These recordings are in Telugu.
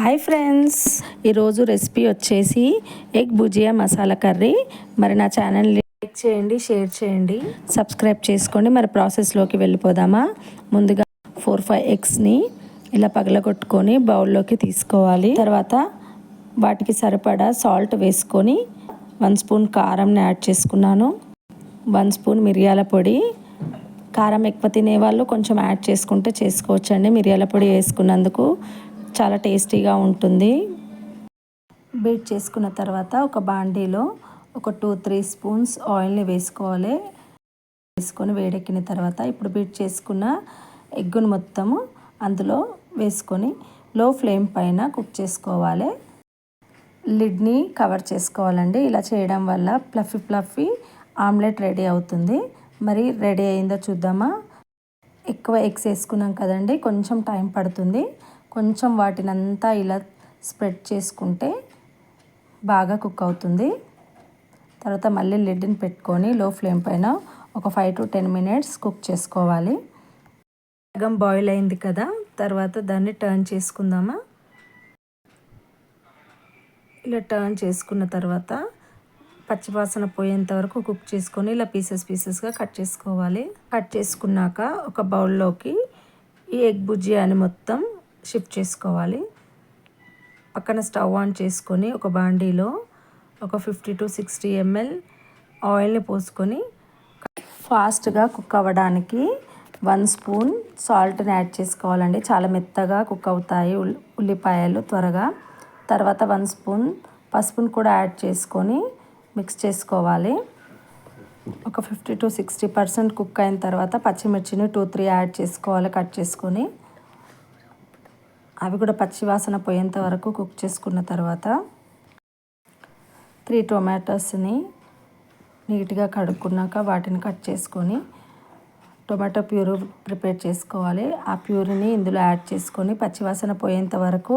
హాయ్ ఫ్రెండ్స్ ఈరోజు రెసిపీ వచ్చేసి ఎగ్ భుజియా మసాలా కర్రీ మరి నా ఛానల్ లైక్ చేయండి షేర్ చేయండి. సబ్స్క్రైబ్ చేసుకోండి. మరి ప్రాసెస్లోకి వెళ్ళిపోదామా? ముందుగా ఫోర్ ఫైవ్ ఎగ్స్ని ఇలా పగలగొట్టుకొని బౌల్లోకి తీసుకోవాలి. తర్వాత వాటికి సరిపడా సాల్ట్ వేసుకొని వన్ స్పూన్ కారంని యాడ్ చేసుకున్నాను. వన్ స్పూన్ మిరియాల పొడి. కారం ఎక్కువ తినేవాళ్ళు కొంచెం యాడ్ చేసుకుంటే చేసుకోవచ్చండి. మిరియాల పొడి వేసుకున్నందుకు చాలా టేస్టీగా ఉంటుంది. బీట్ చేసుకున్న తర్వాత ఒక బాండీలో ఒక టూ త్రీ స్పూన్స్ ఆయిల్ని వేసుకోవాలి. వేసుకొని వేడెక్కిన తర్వాత ఇప్పుడు బీట్ చేసుకున్న ఎగ్గును మొత్తము అందులో వేసుకొని లో ఫ్లేమ్ పైన కుక్ చేసుకోవాలి. లిడ్ని కవర్ చేసుకోవాలండి. ఇలా చేయడం వల్ల ప్లఫీ ప్లఫీ ఆమ్లెట్ రెడీ అవుతుంది. మరి రెడీ అయిందో చూద్దామా? ఎక్కువ ఎగ్స్ వేసుకున్నాం కదండి కొంచెం టైం పడుతుంది. కొంచెం వాటినంతా ఇలా స్ప్రెడ్ చేసుకుంటే బాగా కుక్ అవుతుంది. తర్వాత మళ్ళీ లిడ్ని పెట్టుకొని లో ఫ్లేమ్ పైన ఒక five to ten minutes cook చేసుకోవాలి. సగం బాయిల్ అయింది కదా తర్వాత దాన్ని టర్న్ చేసుకుందామా? ఇలా టర్న్ చేసుకున్న తర్వాత పచ్చివాసన పోయేంత వరకు కుక్ చేసుకొని ఇలా పీసెస్ పీసెస్గా కట్ చేసుకోవాలి. కట్ చేసుకున్నాక ఒక బౌల్లోకి ఈ ఎగ్ అని మొత్తం షిఫ్ట్ చేసుకోవాలి. పక్కన స్టవ్ ఆన్ చేసుకొని ఒక బాండీలో ఒక ఫిఫ్టీ టు సిక్స్టీ ఎంఎల్ ఆయిల్ని పోసుకొని ఫాస్ట్గా కుక్ అవ్వడానికి వన్ స్పూన్ సాల్ట్ని యాడ్ చేసుకోవాలండి. చాలా మెత్తగా కుక్ అవుతాయి ఉల్లిపాయలు త్వరగా. తర్వాత వన్ స్పూన్ పసుపును కూడా యాడ్ చేసుకొని మిక్స్ చేసుకోవాలి. ఒక fifty to sixty percent cook అయిన తర్వాత పచ్చిమిర్చిని టూ త్రీ యాడ్ చేసుకోవాలి కట్ చేసుకొని. అవి కూడా పచ్చి వాసన పోయేంత వరకు కుక్ చేసుకున్న తర్వాత త్రీ టొమాటోస్ని నీట్గా కడుక్కున్నాక వాటిని కట్ చేసుకొని టొమాటో ప్యూర్ ప్రిపేర్ చేసుకోవాలి. ఆ ప్యూర్ని ఇందులో యాడ్ చేసుకొని పచ్చివాసన పోయేంత వరకు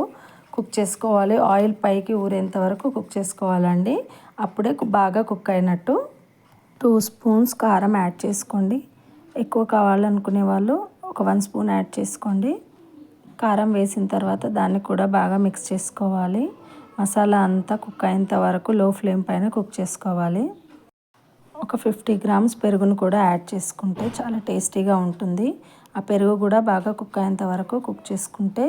కుక్ చేసుకోవాలి. ఆయిల్ పైకి ఊరేంత వరకు కుక్ చేసుకోవాలండి. అప్పుడే బాగా కుక్ అయినట్టు టూ స్పూన్స్ కారం యాడ్ చేసుకోండి. ఎక్కువ కావాలనుకునే వాళ్ళు ఒక వన్ స్పూన్ యాడ్ చేసుకోండి. కారం వేసిన తర్వాత దాన్ని కూడా బాగా మిక్స్ చేసుకోవాలి. మసాలా అంతా కుక్ అయ్యేంత వరకు లో ఫ్లేమ్ పైన కుక్ చేసుకోవాలి. ఒక ఫిఫ్టీ గ్రామ్స్ పెరుగును కూడా యాడ్ చేసుకుంటే చాలా టేస్టీగా ఉంటుంది. ఆ పెరుగు కూడా బాగా కుక్ అయ్యేంత వరకు కుక్ చేసుకుంటే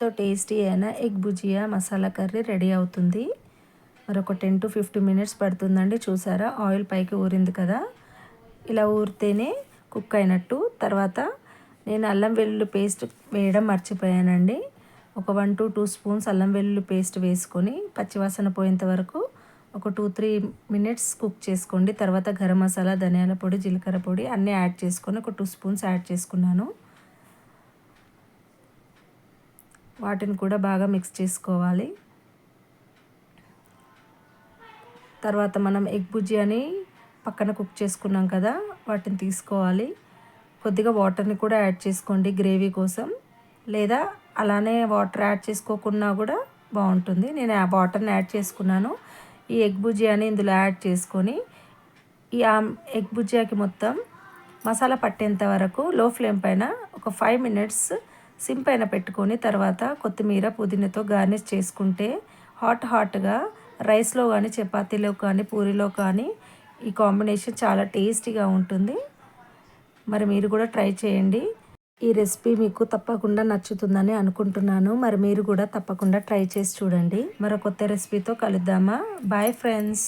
ఎంతో టేస్టీ అయిన egg bhujia masala curry ready అవుతుంది. మరొక టెన్ టు ఫిఫ్టీ మినిట్స్ పడుతుందండి. చూసారా? ఆయిల్ పైకి ఊరింది కదా? ఇలా ఊరితేనే కుక్ అయినట్టు. తర్వాత నేను అల్లం వెల్లుల్లి పేస్ట్ వేయడం మర్చిపోయానండి. ఒక వన్ టు టూ స్పూన్స్ అల్లం వెల్లుల్లి పేస్ట్ వేసుకొని పచ్చివాసన పోయేంత వరకు ఒక టూ త్రీ మినిట్స్ కుక్ చేసుకోండి. తర్వాత గరం మసాలా ధనియాల పొడి జీలకర్ర పొడి అన్నీ యాడ్ చేసుకొని ఒక టూ స్పూన్స్ యాడ్ చేసుకున్నాను. వాటిని కూడా బాగా మిక్స్ చేసుకోవాలి. తర్వాత మనం ఎగ్ అని పక్కన కుక్ చేసుకున్నాం కదా వాటిని తీసుకోవాలి. కొద్దిగా వాటర్ని కూడా యాడ్ చేసుకోండి గ్రేవీ కోసం. లేదా అలానే వాటర్ యాడ్ చేసుకోకున్నా కూడా బాగుంటుంది. నేను ఆ వాటర్ని యాడ్ చేసుకున్నాను. ఈ ఎగ్ భుజియాని ఇందులో యాడ్ చేసుకొని ఈ ఎగ్ భుజియాకి మొత్తం మసాలా పట్టేంత వరకు లో ఫ్లేమ్ పైన ఒక ఫైవ్ మినిట్స్ సిమ్ పైన పెట్టుకొని తర్వాత కొత్తిమీర పుదీనాతో గార్నిష్ చేసుకుంటే హాట్ హాట్గా రైస్లో కానీ చపాతీలో కానీ పూరిలో కానీ ఈ కాంబినేషన్ చాలా టేస్టీగా ఉంటుంది. మరి మీరు కూడా ట్రై చేయండి. ఈ రెసిపీ మీకు తప్పకుండా నచ్చుతుందని అనుకుంటున్నాను. మరి మీరు కూడా తప్పకుండా ట్రై చేసి చూడండి. మరో కొత్త రెసిపీతో కలుద్దామా? Bye friends.